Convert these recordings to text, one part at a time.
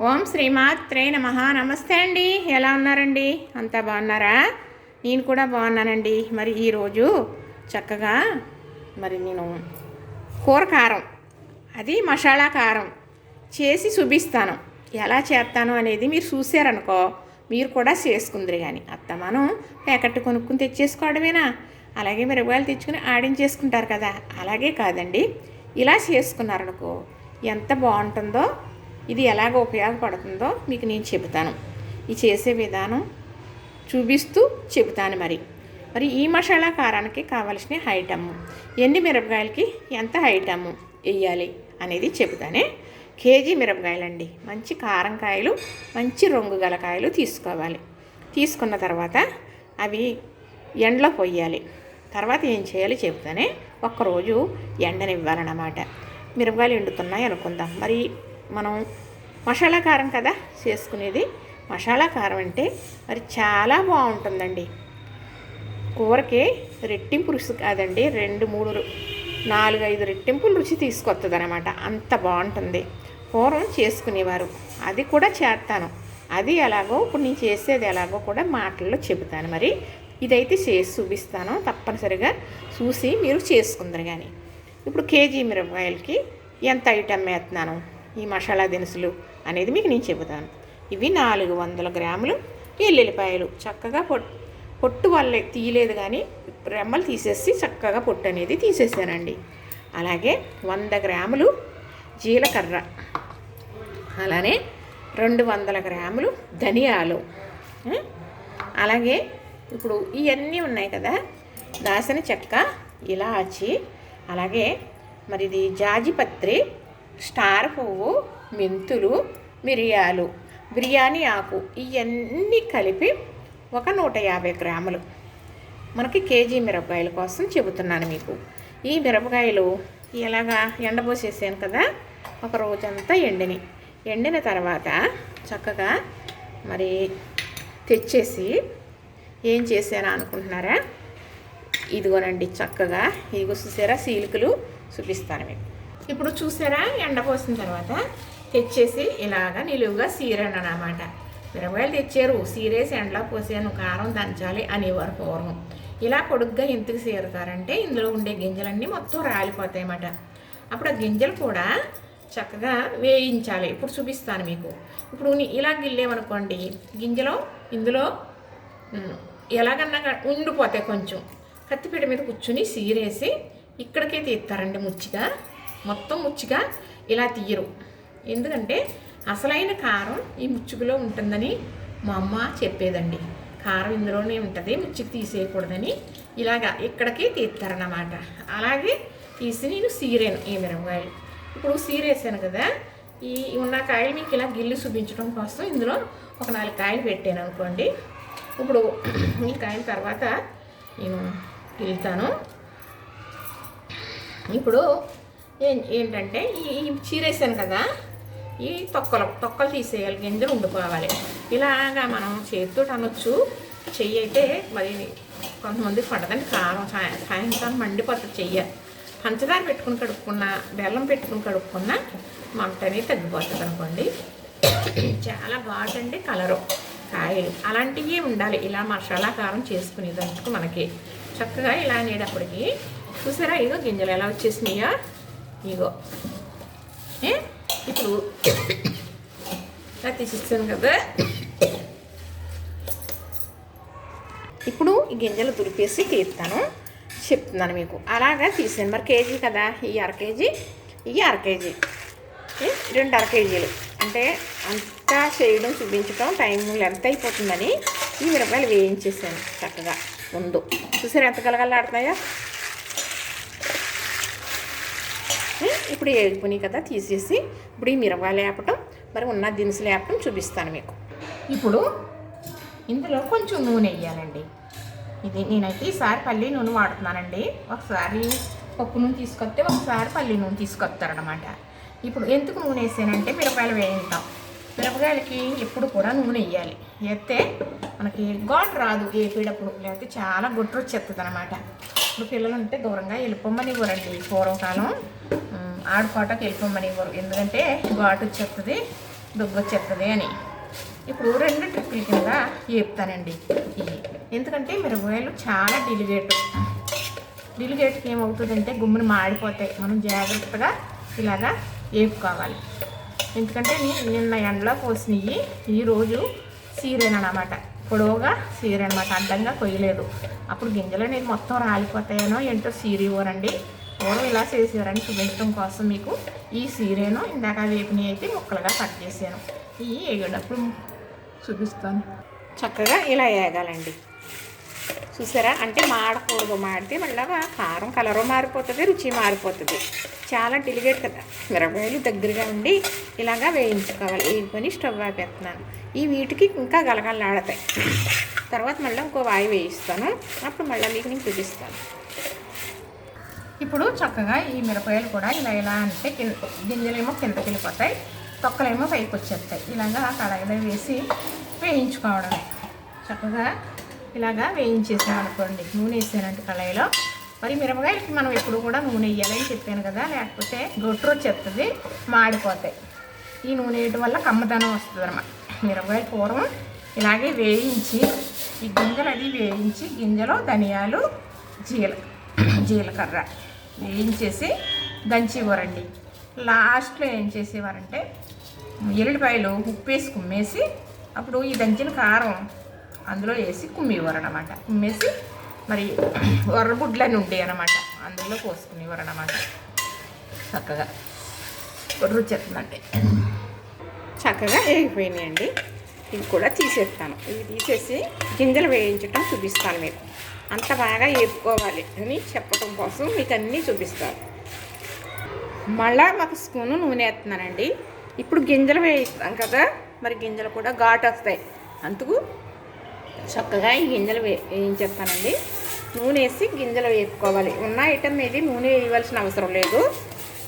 ఓం శ్రీమాత్రే నమ. నమస్తే అండి. ఎలా ఉన్నారండి? అంతా బాగున్నారా? నేను కూడా బాగున్నానండి. మరి ఈరోజు చక్కగా మరి నేను కూర కారం అది మసాలా కారం చేసి చూపిస్తాను. ఎలా చేస్తాను అనేది మీరు చూసారనుకో మీరు కూడా చేసుకుందరు కానీ అత్త మనం ప్యాకెట్ కొనుక్కుని తెచ్చేసుకోవడమేనా? అలాగే మిరపకాయలు తెచ్చుకుని ఆడించేసుకుంటారు కదా. అలాగే కాదండి. ఇలా చేసుకున్నారనుకో ఎంత బాగుంటుందో ఇది ఎలాగ ఉపయోగపడుతుందో మీకు నేను చెబుతాను. ఈ చేసే విధానం చూపిస్తూ చెబుతాను మరి. మరి ఈ మసాలా కారానికి కావలసిన ఐటమ్ ఎన్ని మిరపకాయలకి ఎంత ఐటమ్ వేయాలి అనేది చెబుతానే. కేజీ మిరపకాయలండి. మంచి కారం కాయలు మంచి రంగు గల కాయలు తీసుకోవాలి. తీసుకున్న తర్వాత అవి ఎండలో పొయ్యాలి తర్వాత ఏం చేయాలి చెబుతానే. ఒక్కరోజు ఎండనివ్వాలన్నమాట. మిరపకాయలు ఎండుతున్నాయి అనుకుందాం. మరి మనం మసాలా కారం కదా చేసుకునేది. మసాలా కారం అంటే మరి చాలా బాగుంటుందండి. కూరకి రెట్టింపు రుచి కాదండి. రెండు మూడు నాలుగు ఐదు రెట్టింపులు రుచి తీసుకొస్తుంది అనమాట అంత బాగుంటుంది. పూర్వం చేసుకునేవారు. అది కూడా చేస్తాను అది ఎలాగో ఇప్పుడు నేను చేసేది ఎలాగో కూడా మాటల్లో చెబుతాను. మరి ఇదైతే చేసి చూపిస్తాను. తప్పనిసరిగా చూసి మీరు చేసుకుందరు కానీ ఇప్పుడు కేజీ మిరపకాయలకి ఎంత ఐటమ్ వేస్తున్నాను ఈ మసాలా దినుసులు అనేది మీకు నేను చెబుతాను. ఇవి నాలుగు వందల గ్రాములు ఎల్లుల్లిపాయలు. చక్కగా పొట్టు పొట్టు వల్ల తీయలేదు కానీ రెమ్మలు తీసేసి చక్కగా పొట్టు అనేది తీసేసానండి. అలాగే వంద గ్రాములు జీలకర్ర. అలానే రెండు వందల గ్రాములు ధనియాలు. అలాగే ఇప్పుడు ఇవన్నీ ఉన్నాయి కదా దాసన చెక్క ఇలాచి అలాగే మరి ఇది జాజిపత్రి స్టార్ పువ్వు మెంతులు మిరియాలు బిర్యానీ ఆకు ఇవన్నీ కలిపి ఒక నూట యాభై గ్రాములు. మనకి కేజీ మిరపకాయల కోసం చెబుతున్నాను మీకు. ఈ మిరపకాయలు ఇలాగా ఎండబోసేసాను కదా ఒక రోజంతా ఎండిని ఎండిన తర్వాత చక్కగా మరి తెచ్చేసి ఏం చేశాను అనుకుంటున్నారా? ఇదిగోనండి చక్కగా ఇదిగో చూసారా సీలుకలు చూపిస్తాను మీకు. ఇప్పుడు చూసారా? ఎండ పోసిన తర్వాత తెచ్చేసి ఇలాగా నిలువుగా సీరను అనమాట మిరపకాయలు తెచ్చారు. సీరేసి ఎండలో పోసాను. కారం దంచాలి అనేవారు పూర్వం. ఇలా పొడుగ్గా ఎందుకు సీరుతారంటే ఇందులో ఉండే గింజలన్నీ మొత్తం రాలిపోతాయి అన్నమాట అప్పుడు ఆ గింజలు కూడా చక్కగా వేయించాలి. ఇప్పుడు చూపిస్తాను మీకు. ఇప్పుడు ఇలా గిల్లేమనుకోండి గింజలు ఇందులో ఎలాగన్నా ఉండిపోతాయి కొంచెం. కత్తిపీట మీద కూర్చుని సీరేసి ఇక్కడికే తీస్తారండి ముచ్చిగా. మొత్తం ముచ్చుగా ఇలా తీయరు. ఎందుకంటే అసలైన కారం ఈ ముచ్చుకులో ఉంటుందని మా అమ్మ చెప్పేదండి. కారం ఇందులోనే ఉంటుంది ముచ్చుకు తీసేయకూడదని ఇలాగా ఇక్కడికి తీస్తారన్నమాట. అలాగే తీసి నేను సీరాను ఈ మిరపకాయలు. ఇప్పుడు సీరేసాను కదా ఈ ఉన్న కాయలు మీకు ఇలా గిల్లు చూపించడం కోసం ఇందులో ఒక నాలుగు కాయలు పెట్టాను అనుకోండి. ఇప్పుడు ఈ కాయల తర్వాత నేను గిల్లుతాను. ఇప్పుడు ఏంటంటే ఈ చీరేసాను కదా. ఈ తొక్కలు తొక్కలు తీసేయాలి. గింజలు ఉండిపోవాలి ఇలాగా మనం చేతితో అనొచ్చు. చెయ్యి అయితే మరి కొంతమంది పడదండి కారం సాయం సాయంత్రం మండిపోతుంది చెయ్య. పంచదార పెట్టుకుని కడుక్కున్నా బెల్లం పెట్టుకుని కడుక్కున్నా మంట అనేది తగ్గిపోతుంది అనుకోండి. చాలా బాగుంటుంది కలరు. కాయలు. అలాంటివి ఉండాలి. ఇలా మసాలా కారం చేసుకునేదందుకు మనకి. చక్కగా ఇలా అనేటప్పటికి చూసారా? ఇదో గింజలు ఎలా వచ్చేసినాయో? ఇగో. ఇప్పుడు తీసిస్తాను కదా. ఇప్పుడు ఈ గింజలు దురిపేసి తీస్తాను. చెప్తున్నాను మీకు. అలాగా తీసాను మరి కేజీ కదా? ఈ అర కేజీ. ఈ అర కేజీ. రెండు అర కేజీలు. అంటే అంతా చేయడం చూపించడం టైం ఎంత అయిపోతుందని ఈ మిరపకాయలు వేయించేసాను చక్కగా. ముందు. చూసారు ఎంత కలగలాడుతున్నాయో ఏ? ఇప్పుడు ఏగిపోయినాయి కదా తీసేసి ఇప్పుడు ఈ మిరపకాయలు వేపటం మరి ఉన్న దినుసులు లేపటం చూపిస్తాను మీకు. ఇప్పుడు ఇందులో కొంచెం నూనె వేయాలండి. ఇది నేనైతే ఈసారి పల్లి నూనె వాడుతున్నానండి. ఒకసారి పప్పు నూనె తీసుకొస్తే ఒకసారి పల్లి నూనె తీసుకొస్తారనమాట ఇప్పుడు ఎందుకు నూనె వేసానంటే మిరపకాయలు వేయింటాం మిరపకాయలకి ఎప్పుడు కూడా నూనె వేయాలి. వేస్తే మనకి ఘాటు రాదు వేపేటప్పుడు లేకపోతే చాలా గుట్టు వచ్చేస్తుంది అనమాట ఇప్పుడు పిల్లలు ఉంటే దూరంగా వెళ్ళిపోమని ఇవ్వరండి పూర్వకాలం. ఉమ్, వెళ్ళిపోమనివ్వరు వెళ్ళిపోమని ఇవ్వరు. ఎందుకంటే ఘాటు వచ్చేస్తుంది దుగ్గు వచ్చేస్తుంది అని. ఇప్పుడు రెండు ట్రిప్పుల కింద వేపుతానండి ఇవి ఎందుకంటే మిరపకాయలు చాలా డిలిగేట్. డిలిగేట్కి ఏమవుతుందంటే గుమ్మిని మాడిపోతాయి. మనం జాగ్రత్తగా ఇలాగా వేపుకోవాలి ఎందుకంటే నిన్న ఎండలో పోసినవి ఈరోజు సీరేనమాట పొడవుగా సీరనమాట అడ్డంగా కొయ్యలేదు. అప్పుడు గింజలు అనేది మొత్తం రాలిపోతాయనో ఏంటో సీరివ్వరండి పూర్వం ఇలా చేసేవారని చూపించడం కోసం మీకు ఈ సీరేను ఇందాక వేపిని అయితే ముక్కలుగా కట్ చేశాను ఇవి వేగేటప్పుడు చూపిస్తాను. చక్కగా ఇలా వేగాలండి చూసారా? అంటే మాడకూడదు మాడితే మళ్ళీ కారం కలరు మారిపోతుంది రుచి మారిపోతుంది. చాలా డెలిగేట్ కదా. మిరపకాయలు దగ్గరగా ఉండి ఇలాగా వేయించుకోవాలి. వేయించుకొని స్టవ్ ఆపేస్తున్నాను. ఈ వీటికి ఇంకా గలగలలాడతాయి తర్వాత మళ్ళీ ఇంకో వాయి వేయిస్తాను. అప్పుడు మళ్ళీ మీకు నేను చూపిస్తాను. ఇప్పుడు చక్కగా ఈ మిరపకాయలు కూడా ఇలా ఇలా అంటే కింద గింజలేమో కిందకి వెళ్ళిపోతాయి తొక్కలేమో పైకి వచ్చేస్తాయి. ఇలాగా కడాయిలో వేసి వేయించుకోవడమే చక్కగా ఇలాగా వేయించేసాం అనుకోండి. నూనె వేసానంటే కళాయిలో. మరి మిరపకాయలకి మనం ఎప్పుడు కూడా నూనె వేయాలని చెప్పాను కదా లేకపోతే గొట్టు వచ్చేస్తుంది మాడిపోతాయి. ఈ నూనె వేయటం వల్ల కమ్మదనం వస్తుంది అనమాట మిరపకాయలు పూర్వం ఇలాగే వేయించి ఈ గింజలు అది వేయించి గింజలో ధనియాలు జీల జీలకర్ర. వేయించేసి దంచి ఇవ్వరండి. లాస్ట్లో ఏం చేసేవారంటే ఎల్లిపాయలు ఉప్పు వేసి కుమ్మేసి అప్పుడు ఈ దంచిన కారం అందులో వేసి కుమ్మేవారు అనమాట కుమ్మేసి మరి వరగుడ్లని ఉండే అనమాట అందులో పోసుకునేవారు అనమాట చక్కగా. రుచి చక్కగా వేగిపోయినాయండి. ఇవి కూడా తీసేస్తాను. ఇవి తీసేసి గింజలు వేయించటం చూపిస్తాను మీకు. అంత బాగా వేపుకోవాలి అని చెప్పడం కోసం మీకు అన్నీ చూపిస్తారు మళ్ళా ఒక స్పూను నూనె వేస్తున్నానండి. ఇప్పుడు గింజలు వేయిస్తాం కదా మరి గింజలు కూడా ఘాటు వస్తాయి. అందుకు చక్కగా ఈ గింజలు వే వేయించేస్తానండి. నూనె వేసి గింజలు వేపుకోవాలి. ఉన్న ఐటమ్ ఏది నూనె వేయవలసిన అవసరం లేదు.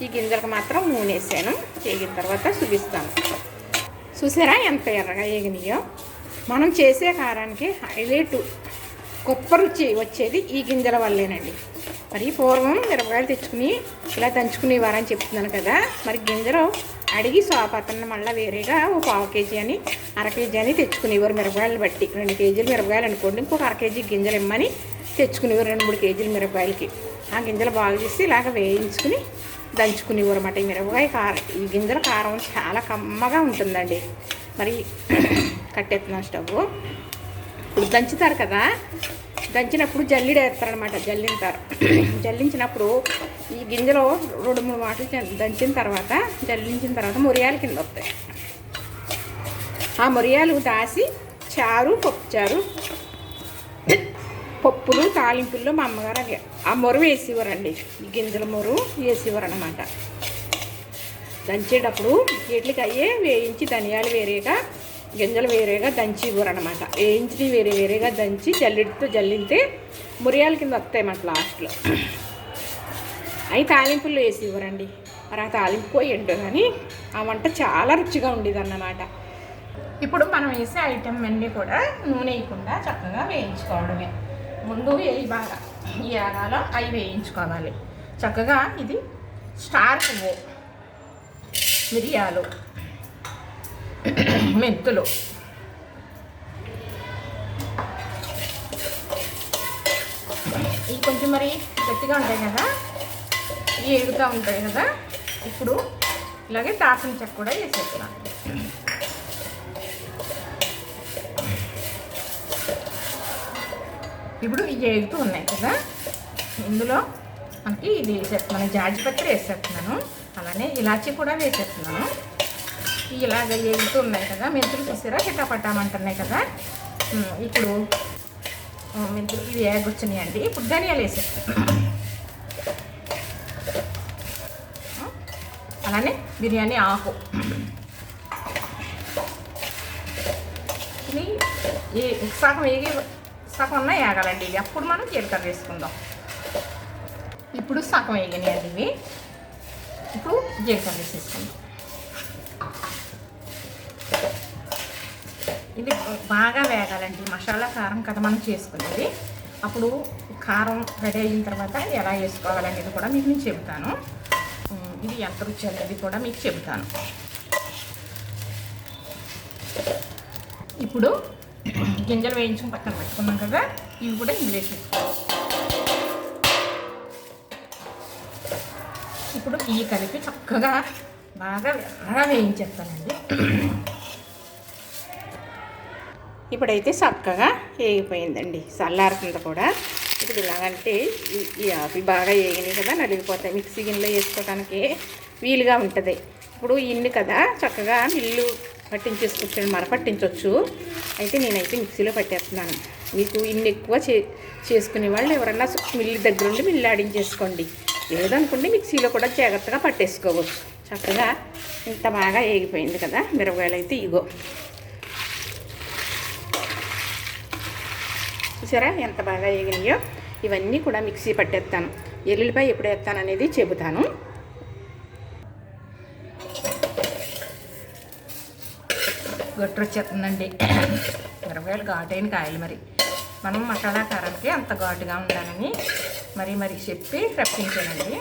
ఈ గింజలకు మాత్రం నూనె వేసాను. వేగిన తర్వాత చూపిస్తాను. చూసారా ఎంత ఎర్రగా వేగినాయో? మనం చేసే కారానికి హైలైట్ రుచి వచ్చేది ఈ గింజల వల్లేనండి. మరి పూర్వం మిరపకాయలు తెచ్చుకుని ఇలా దంచుకునేవారని చెప్తున్నాను కదా మరి గింజలు అడిగి సోపతన్న మళ్ళీ వేరేగా ఒక పావు కేజీ అని అర కేజీ అని తెచ్చుకునేవారు మిరపకాయలు బట్టి. రెండు కేజీలు మిరపకాయలు అనుకోండి ఇంకొక అర కేజీ గింజలు ఇమ్మని తెచ్చుకునేవారు రెండు మూడు కేజీలు మిరపకాయలకి. ఆ గింజలు బాగా చేసి ఇలాగ వేయించుకుని దంచుకునేవారు అన్నమాట. ఈ మిరపకాయ కారం ఈ గింజల కారం చాలా కమ్మగా ఉంటుందండి. మరి కట్టేస్తున్నాం స్టవ్ దంచుతారు కదా? దంచినప్పుడు జల్లిడ వేస్తారనమాట జల్లింటారు జల్లించినప్పుడు ఈ గింజలో రెండు మూడు మాటలు దంచిన తర్వాత జల్లించిన తర్వాత మొరియాల కింద వస్తాయి. ఆ మొరియాలు దాసి చారు పప్పు చారు పప్పులు తాలింపుల్లో మా అమ్మగారు అవి ఆ మొరు వేసేవారండి. ఈ గింజల మొరు వేసేవారు అనమాట దంచేటప్పుడు వీటికి అయ్యే వేయించి ధనియాలు వేరేగా గింజలు వేరేగా దంచి ఇవ్వరు అనమాట వేయించి వేరే వేరేగా దంచి జల్లిడితో జల్లితే మురియాల కింద వస్తాయి మాట లాస్ట్లో అవి తాలింపుల్లో వేసి ఇవ్వరండి. మరి ఆ తాలింపు పోయి ఏంటో కానీ ఆ వంట చాలా రుచిగా ఉండేది అన్నమాట ఇప్పుడు మనం వేసే ఐటెం అన్నీ కూడా నూనె వేయకుండా చక్కగా వేయించుకోవడమే. ముందు వేయి బాగా ఈ ఆగాలో అవి వేయించుకోవాలి. చక్కగా ఇది స్టార్ పువ్వు మిరియాలు మెంతులు. ఇవి కొంచెం మరి గట్టిగా ఉంటాయి కదా? ఇవి ఎగుతూ ఉంటాయి కదా? ఇప్పుడు ఇలాగే దాసిన చెక్క కూడా వేసేస్తున్నాను ఇప్పుడు ఇవి ఏగుతూ ఉన్నాయి కదా? ఇందులో మనకి ఇది వేసేస్తున్నాను. జాజిపత్రి వేసేస్తున్నాను. అలానే ఇలాచీ కూడా వేసేస్తున్నాను. ఇలాగ ఎగుతూ ఉన్నాయి కదా. మెంతులు చూసారా చిట్టపట్టామంటున్నాయి కదా. ఇప్పుడు మెంతులు ఇవి వేగొచ్చినాయి అండి. ఇప్పుడు ధనియాలు వేసేస్తాను అలానే బిర్యానీ ఆకు. ఇది ఈ సగం వేగి సగం ఉన్న వేగాలండి ఇవి. అప్పుడు మనం జీలకర్ర వేసుకుందాం. ఇప్పుడు సగం వేగినాయండి ఇవి. ఇప్పుడు జీలకర్ర వేసేసుకుందాం. ఇది బాగా వేగాలండి. మసాలా కారం కదా మనం చేసుకునేది. అప్పుడు కారం రెడీ అయిన తర్వాత ఎలా వేసుకోవాలనేది కూడా మీకు నేను చెబుతాను. ఇది ఎంత రుచి అనేది కూడా మీకు చెబుతాను. ఇప్పుడు గింజలు వేయించుకుని పక్కన పెట్టుకున్నాం కదా ఇవి కూడా ఇందులో వేసేసుకోవాలి. ఇప్పుడు ఇవి కలిపి చక్కగా బాగా బాగా వేయించేస్తానండి. ఇప్పుడైతే చక్కగా వేగిపోయిందండి చల్లారుతుంది కూడా ఇప్పుడు ఇలాగంటే ఈ- ఆపి బాగా వేగినాయి కదా నలిగిపోతాయి. మిక్సీ గిన్నెలో వేసుకోవడానికి వీలుగా ఉంటుంది. ఇప్పుడు ఇన్ని కదా చక్కగా మిల్లు పట్టించేసుకొచ్చాడు మర పట్టించవచ్చు అయితే నేనైతే మిక్సీలో పట్టేస్తున్నాను. మీకు ఇన్ని ఎక్కువ చే చేసుకునే వాళ్ళు ఎవరన్నా మిల్లు దగ్గర ఉండి మిల్లు ఆడించేసుకోండి. లేదనుకుంటే మిక్సీలో కూడా జాగ్రత్తగా పట్టేసుకోవచ్చు. చక్కగా ఇంత బాగా వేగిపోయింది కదా మిరపకాయలు అయితే ఇగో. చూసారా? ఎంత బాగా వేగినాయో? ఇవన్నీ కూడా మిక్సీ పట్టేస్తాను. ఎల్లుల్లిపాయ ఎప్పుడు వేస్తాను అనేది చెబుతాను. గొట్టు వచ్చేస్తుందండి. మిరపకాయలు ఘాటైన కాయలు మరి. మనం మసాలా కారానికి అంత ఘాటుగా ఉండాలని మరి మరి చెప్పి రప్పించానండి.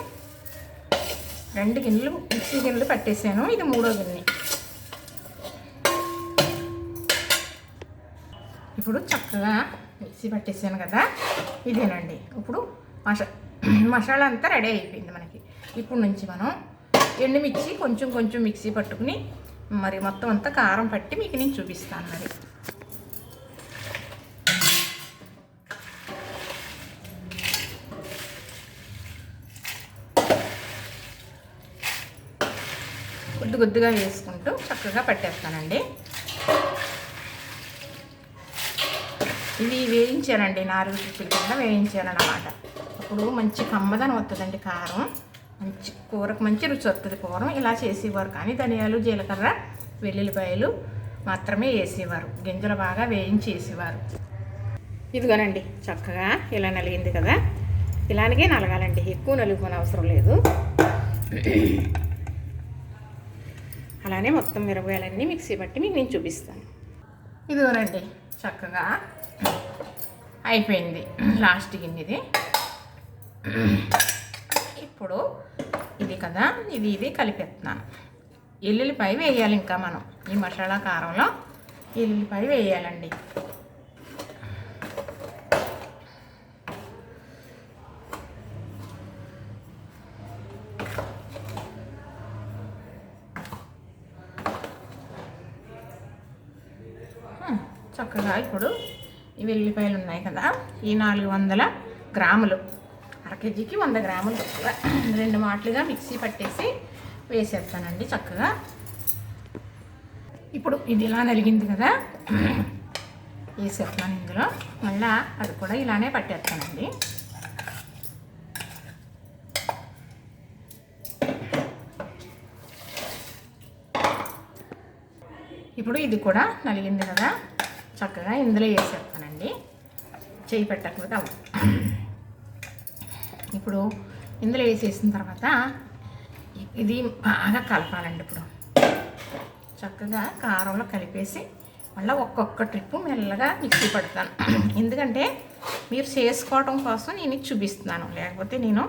రెండు గిన్నెలు మిక్సీ గిన్నెలు పట్టేసాను. ఇది మూడో గిన్నె. ఇప్పుడు చక్కగా మిక్సీ పట్టేసాను కదా ఇదేనండి. ఇప్పుడు మసా మసాలా అంతా రెడీ అయిపోయింది మనకి. ఇప్పుడు నుంచి మనం ఎండుమిర్చి కొంచెం కొంచెం మిక్సీ పట్టుకుని మరి మొత్తం అంతా కారం పట్టి మీకు నేను చూపిస్తాను మరి. కొద్ది కొద్దిగా వేసుకుంటూ చక్కగా పట్టేస్తానండి. ఇవి వేయించానండి నాలుగు చిక్కుల కింద వేయించాను అన్నమాట అప్పుడు మంచి కమ్మదనం వస్తుందండి కారం. మంచి కూరకు మంచి రుచి వస్తుంది కూరం. ఇలా చేసేవారు కానీ ధనియాలు జీలకర్ర వెల్లుల్లిపాయలు మాత్రమే వేసేవారు. గింజలు బాగా వేయించి వేసేవారు. ఇదిగోనండి చక్కగా ఇలా నలిగింది కదా. ఇలాగే నలగాలండి. ఎక్కువ నలుగుకొని అవసరం లేదు. అలానే మొత్తం మిరపకాయలన్నీ మిక్సీ పట్టి మీకు నేను చూపిస్తాను. ఇదిగోనండి చక్కగా అయిపోయింది లాస్ట్ గిన్నెది. ఇప్పుడు ఇది కదా ఇది ఇది కలిపేస్తున్నాను. ఎల్లుల్లిపాయ వేయాలి ఇంకా మనం. ఈ మసాలా కారంలో ఎల్లుల్లిపాయ వేయాలండి హ్మ్, చక్కగా ఇప్పుడు ఇవి వెల్లిపాయలు ఉన్నాయి కదా ఈ నాలుగు వందల గ్రాములు. అర కేజీకి వంద గ్రాములు రెండు మాటలుగా మిక్సీ పట్టేసి వేసేస్తానండి చక్కగా. ఇప్పుడు ఇది ఇలా నలిగింది కదా వేసేస్తాను ఇందులో. మళ్ళా అది కూడా ఇలానే పట్టేస్తానండి. ఇప్పుడు ఇది కూడా నలిగింది కదా చక్కగా ఇందులో వేసేస్తానండి. చేయి పెట్టకపోతే అవ్వదు. ఇప్పుడు ఇందులో వేసేసిన తర్వాత ఇది బాగా కలపాలండి ఇప్పుడు. చక్కగా కారంలో కలిపేసి మళ్ళీ ఒక్కొక్క ట్రిప్ మెల్లగా మిక్సీ పడతాను. ఎందుకంటే మీరు చేసుకోవడం కోసం నేను చూపిస్తున్నాను. లేకపోతే నేను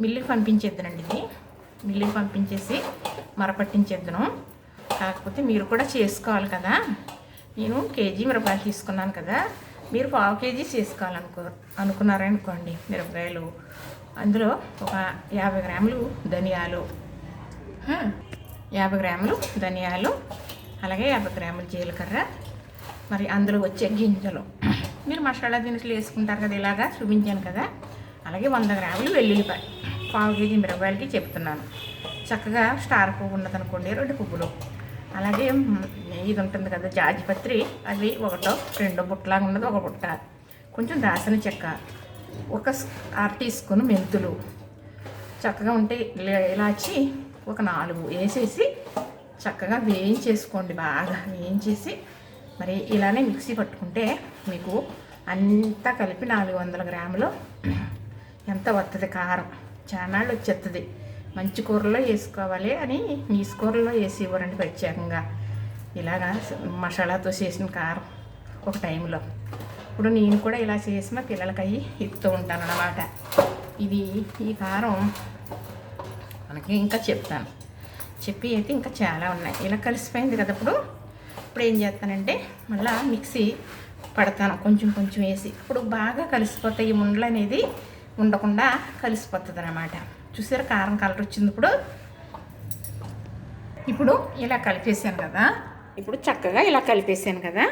మిల్లుకి పంపించేద్దునండి ఇది. మిల్లుకి పంపించేసి మరపట్టించేద్దును. కాకపోతే మీరు కూడా చేసుకోవాలి కదా. నేను కేజీ మిరపకాయలు తీసుకున్నాను కదా. మీరు పావు కేజీ చేసుకోవాలనుకో అనుకున్నారనుకోండి మిరపకాయలు. అందులో ఒక యాభై గ్రాములు ధనియాలు. యాభై గ్రాములు ధనియాలు అలాగే యాభై గ్రాములు జీలకర్ర. మరి అందులో వచ్చే గింజలు. మీరు మసాలా దినుసులు వేసుకుంటారు కదా ఇలాగా చూపించాను కదా. అలాగే వంద గ్రాములు వెల్లుల్లిపాయ. పావు కేజీ మిరపకాయలకి చెప్తున్నాను. చక్కగా స్టార్ పువ్వు ఉన్నదనుకోండి రెండు పువ్వులు. అలాగే ఇది ఉంటుంది కదా జాజిపత్రి అవి ఒకటో రెండో బుట్టలాగా ఉన్నది ఒక బుట్ట. కొంచెం దాసిన చెక్క ఒక అర టీ స్పూన్ మెంతులు. చక్కగా ఉంటే ఇలాచి ఒక నాలుగు వేసేసి చక్కగా వేయించేసుకోండి బాగా వేయించేసి. మరి ఇలానే మిక్సీ పట్టుకుంటే మీకు అంతా కలిపి నాలుగు వందల గ్రాములు ఎంత వస్తుంది కారం. చానాళ్ళు వచ్చేస్తుంది మంచి కూరలో వేసుకోవాలి అని మీ కూరలో వేసి ఇవ్వరండి ప్రత్యేకంగా. ఇలాగా మసాలాతో చేసిన కారం ఒక టైంలో. ఇప్పుడు నేను కూడా ఇలా చేసి మా పిల్లలకి అవి ఇస్తూ ఉంటాను అన్నమాట ఇది ఈ కారం మనకి ఇంకా చెప్తాను. చెప్పి అయితే ఇంకా చాలా ఉన్నాయి. ఇలా కలిసిపోయింది కదా ఇప్పుడు. ఇప్పుడు ఏం చేస్తానంటే మళ్ళీ మిక్సీ పడతాను కొంచెం కొంచెం వేసి. ఇప్పుడు బాగా కలిసిపోతాయి ఈ ఉండలు అనేది ఉండకుండా కలిసిపోతుంది అన్నమాట చూసారు? కారం కలర్ వచ్చింది ఇప్పుడు ఇప్పుడు ఇలా కలిపేసాను కదా. ఇప్పుడు చక్కగా ఇలా కలిపేసాను కదా.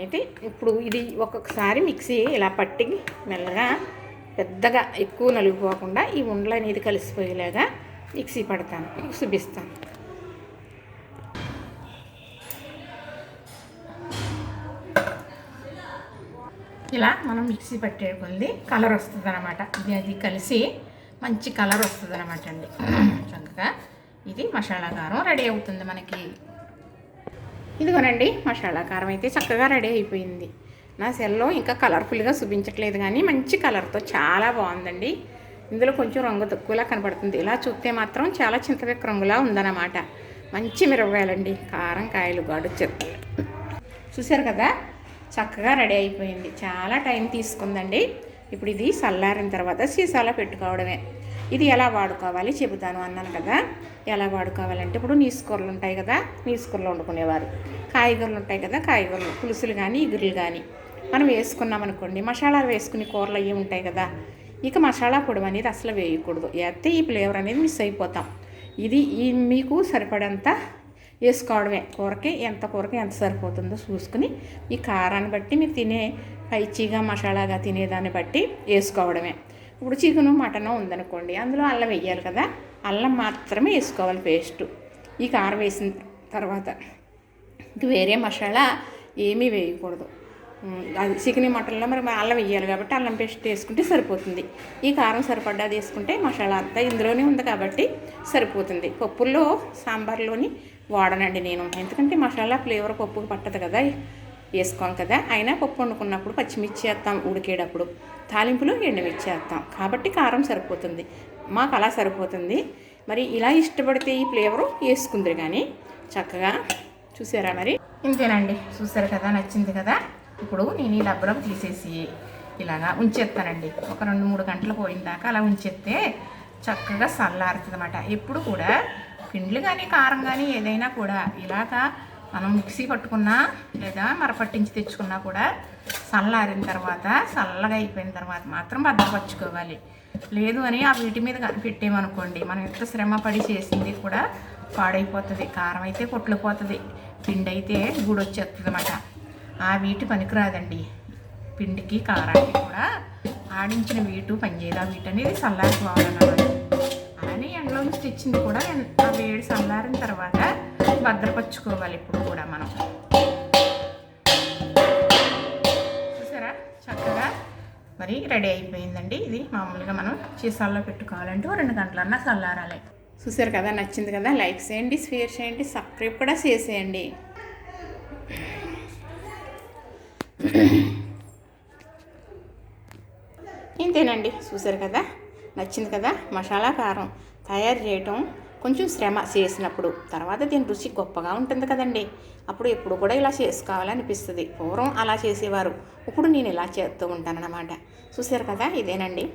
అయితే ఇప్పుడు ఇది ఒక్కొక్కసారి మిక్సీ ఇలా పట్టి మెల్లగా పెద్దగా ఎక్కువ నలిగిపోకుండా ఈ ఉండలు అనేది కలిసిపోయేలాగా మిక్సీ పడతాను చూపిస్తాను. ఇలా మనం మిక్సీ పట్టే కొద్ది కలర్ వస్తుంది అనమాట ఇది అది కలిసి మంచి కలర్ వస్తుంది అనమాట అండి. చక్కగా ఇది మసాలా కారం రెడీ అవుతుంది మనకి. ఇదిగోనండి మసాలా కారం అయితే చక్కగా రెడీ అయిపోయింది. నా సెల్లో ఇంకా కలర్ఫుల్గా చూపించట్లేదు కానీ మంచి కలర్తో చాలా బాగుందండి. ఇందులో కొంచెం రంగు తక్కువలా కనపడుతుంది. ఇలా చూస్తే మాత్రం చాలా చింతపిక్క రంగులా ఉందన్నమాట. మంచి మిరపకాయలండి. కారం కాయలు గాడు చెత్తలు చూశారు కదా? చక్కగా రెడీ అయిపోయింది. చాలా టైం తీసుకుందండి. ఇప్పుడు ఇది చల్లారిన తర్వాత సీసాలో పెట్టుకోవడమే. ఇది ఎలా వాడుకోవాలి చెబుతాను అన్నాను కదా. ఎలా వాడుకోవాలంటే ఇప్పుడు నీసుకూరలు ఉంటాయి కదా నీసుకూరలు వండుకునేవారు. కాయగూరలు ఉంటాయి కదా కాయగూరలు పులుసులు కానీ ఇగురులు కానీ మనం వేసుకున్నాం అనుకోండి మసాలాలు వేసుకుని కూరలు అవి ఉంటాయి కదా. ఇక మసాలా పొడి అనేది అసలు వేయకూడదు. వేస్తే ఈ ఫ్లేవర్ అనేది మిస్ అయిపోతాం. ఇది ఈ మీకు సరిపడంత వేసుకోవడమే. కూరకి ఎంత కూరకి ఎంత సరిపోతుందో చూసుకుని ఈ కారాన్ని బట్టి మీరు తినే పైచీగా మసాలాగా తినేదాన్ని బట్టి వేసుకోవడమే. ఇప్పుడు చికెను మటను ఉందనుకోండి అందులో అల్లం వేయాలి కదా అల్లం మాత్రమే వేసుకోవాలి పేస్ట్ ఈ కారం వేసిన తర్వాత ఇంక వేరే మసాలా ఏమీ వేయకూడదు. అది చికెన్ మటన్లో మరి అల్లం వేయాలి కాబట్టి అల్లం పేస్ట్ వేసుకుంటే సరిపోతుంది. ఈ కారం సరిపడ్డా తీసుకుంటే మసాలా అంతా ఇందులోనే ఉంది కాబట్టి సరిపోతుంది. పప్పుల్లో సాంబార్లోని వాడనండి నేను. ఎందుకంటే మసాలా ఫ్లేవర్ పప్పుకి పట్టదు కదా. వేసుకోను కదా. అయినా పప్పు వండుకున్నప్పుడు పచ్చిమిర్చి వేస్తాం ఉడికేటప్పుడు. తాలింపులో ఎండుమిర్చి వేస్తాం. కాబట్టి కారం సరిపోతుంది. మాకు అలా సరిపోతుంది. మరి ఇలా ఇష్టపడితే ఈ ఫ్లేవరు వేసుకుందరు కానీ. చక్కగా చూసారా మరి? ఇంతేనండి. చూసారు కదా నచ్చింది కదా. ఇప్పుడు నేను ఈ డబ్బులకు తీసేసి ఇలాగా ఉంచేస్తానండి. ఒక రెండు మూడు గంటలు పోయిందాక అలా ఉంచేస్తే చక్కగా చల్లారుతుంది అనమాట ఎప్పుడు కూడా పిండ్లు కానీ కారం కానీ ఏదైనా కూడా ఇలాగా మనం మిక్సీ పట్టుకున్నా లేదా మరపట్టించి తెచ్చుకున్నా కూడా చల్లారిన తర్వాత చల్లగా అయిపోయిన తర్వాత మాత్రం భద్రపరచుకోవాలి లేదు అని ఆ వీటి మీద పెట్టేమనుకోండి పెట్టామనుకోండి మనం ఎంత శ్రమ పడి చేసింది కూడా పాడైపోతుంది కారం అయితే పొట్లిపోతుంది పిండి అయితే గూడొచ్చేస్తుంది అనమాట ఆ వీటి పనికిరాదండి. పిండికి కారానికి కూడా ఆడించిన వీటు పనిచేయదు ఆ వీటి అనేది చల్లారిపోవాలన్నమాట అలానే ఎండలో నుంచి తెచ్చింది కూడా ఆ వేడి చల్లారిన తర్వాత భద్రపరచుకోవాలి ఇప్పుడు కూడా మనం. చూసారా? చక్కగా మరి రెడీ అయిపోయిందండి. ఇది మామూలుగా మనం చీసాల్లో పెట్టుకోవాలంటే రెండు గంటలన్నా చల్లారాలి. చూసారు కదా నచ్చింది కదా? లైక్ చేయండి షేర్ చేయండి సబ్స్క్రైబ్ కూడా చేసేయండి. ఇంతేనండి. చూసారు కదా? నచ్చింది కదా? మసాలా కారం తయారు చేయటం. కొంచెం శ్రమ చేసినప్పుడు తర్వాత దీని రుచి గొప్పగా ఉంటుంది కదండి. అప్పుడు ఎప్పుడు కూడా ఇలా చేసుకోవాలనిపిస్తుంది. పూర్వం అలా చేసేవారు. ఇప్పుడు నేను ఇలా చేస్తూ ఉంటానన్నమాట. చూసారు కదా ఇదేనండి?